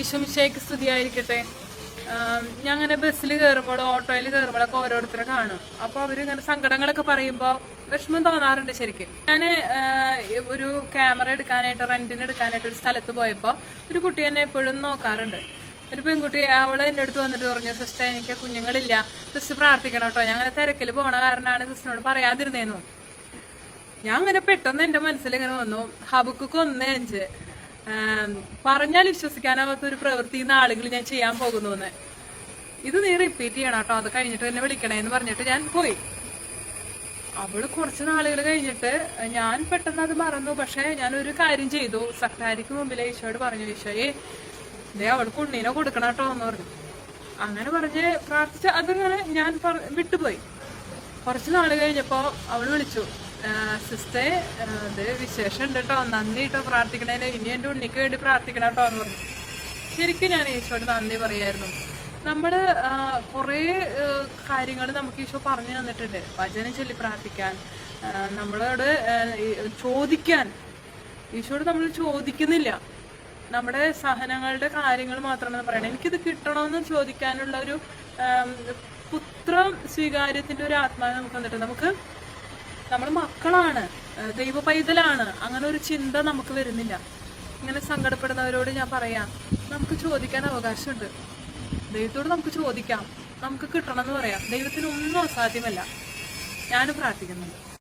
ഈശോമിശയ്ക്ക് സ്തുതിയായിരിക്കട്ടെ ഞാൻ അങ്ങനെ ബസ്സിൽ കയറുമ്പോഴോ ഓട്ടോയിൽ കയറുമ്പോഴൊക്കെ ഓരോരുത്തരെ കാണും. അപ്പൊ അവർ ഇങ്ങനെ സങ്കടങ്ങളൊക്കെ പറയുമ്പോ വിഷമം തോന്നാറുണ്ട് ശരിക്കും. ഞാൻ ഒരു ക്യാമറ എടുക്കാനായിട്ട് റെന്റിന് എടുക്കാനായിട്ട് ഒരു സ്ഥലത്ത് പോയപ്പോ ഒരു കുട്ടി എന്നെ എപ്പോഴും നോക്കാറുണ്ട്. ഒരു പെൺകുട്ടി അവൾ എന്റെ അടുത്ത് വന്നിട്ട് പറഞ്ഞു സിസ്റ്റർ എനിക്ക് കുഞ്ഞുങ്ങളില്ല. സിസ്റ്റർ പ്രാർത്ഥിക്കണം കേട്ടോ. ഞാൻ അങ്ങനെ തിരക്കിൽ പോണ കാരണമാണ് സിസ്റ്ററിനോട് പറയാതിരുന്നേന്നു. ഞാൻ അങ്ങനെ പെട്ടെന്ന് എന്റെ മനസ്സിൽ ഇങ്ങനെ വന്നു. ഹബുക്ക് ഒന്ന് അഞ്ച്. പറഞ്ഞാൽ വിശ്വസിക്കാനാവാത്ത ഒരു പ്രവൃത്തി ഇന്ന് ആളുകൾ ഞാൻ ചെയ്യാൻ പോകുന്നു എന്ന്. ഇത് നീ റിപ്പീറ്റ് ചെയ്യണം കേട്ടോ അത് കഴിഞ്ഞിട്ട് എന്നെ വിളിക്കണേ എന്ന് പറഞ്ഞിട്ട് ഞാൻ പോയി. അവൾ കുറച്ച് നാളുകൾ കഴിഞ്ഞിട്ട് ഞാൻ പെട്ടെന്ന് അത് മറന്നു പക്ഷെ ഞാൻ ഒരു കാര്യം ചെയ്തു. സക്കാരിക്ക് മുമ്പിൽ ഈശോയോട് പറഞ്ഞു ഈശോയെ ദേ അവൾക്ക് ഉണ്ണീനെ കൊടുക്കണം കേട്ടോ എന്ന് പറഞ്ഞു. അങ്ങനെ പറഞ്ഞ് പ്രാർത്ഥിച്ച അതിങ്ങനെ ഞാൻ വിട്ടുപോയി. കുറച്ച് നാൾ കഴിഞ്ഞപ്പോ അവൾ വിളിച്ചു. സിസ്റ്റേ ഇത് വിശേഷം ഉണ്ട് കേട്ടോ. നന്ദി കേട്ടോ പ്രാർത്ഥിക്കണേന്. ഇനി എന്റെ ഉണ്ണിക്ക് വേണ്ടി പ്രാർത്ഥിക്കണം കേട്ടോ എന്ന് പറഞ്ഞു. ശരിക്കും ഞാൻ ഈശോയോട് നന്ദി പറയായിരുന്നു. നമ്മൾ കുറേ കാര്യങ്ങൾ നമുക്ക് ഈശോ പറഞ്ഞു തന്നിട്ടുണ്ട്. വചനം ചൊല്ലി പ്രാർത്ഥിക്കാൻ നമ്മളോട് ചോദിക്കാൻ. ഈശോട് നമ്മൾ ചോദിക്കുന്നില്ല. നമ്മുടെ സഹനങ്ങളുടെ കാര്യങ്ങൾ മാത്രമാണ് പറയണത്. എനിക്കിത് കിട്ടണമെന്ന് ചോദിക്കാനുള്ള ഒരു പുത്രം സ്വീകാര്യത്തിന്റെ ഒരു ആത്മാവ് നമുക്ക് വന്നിട്ട് നമുക്ക് നമ്മൾ മക്കളാണ് ദൈവ പൈതലാണ് അങ്ങനെ ഒരു ചിന്ത നമുക്ക് വരുന്നില്ല. ഇങ്ങനെ സങ്കടപ്പെടുന്നവരോട് ഞാൻ പറയാം നമുക്ക് ചോദിക്കാൻ അവകാശമുണ്ട്. ദൈവത്തോട് നമുക്ക് ചോദിക്കാം. നമുക്ക് കിട്ടണം എന്ന് പറയാം. ദൈവത്തിന് ഒന്നും അസാധ്യമല്ല. ഞാൻ പ്രാർത്ഥിക്കുന്നുണ്ട്.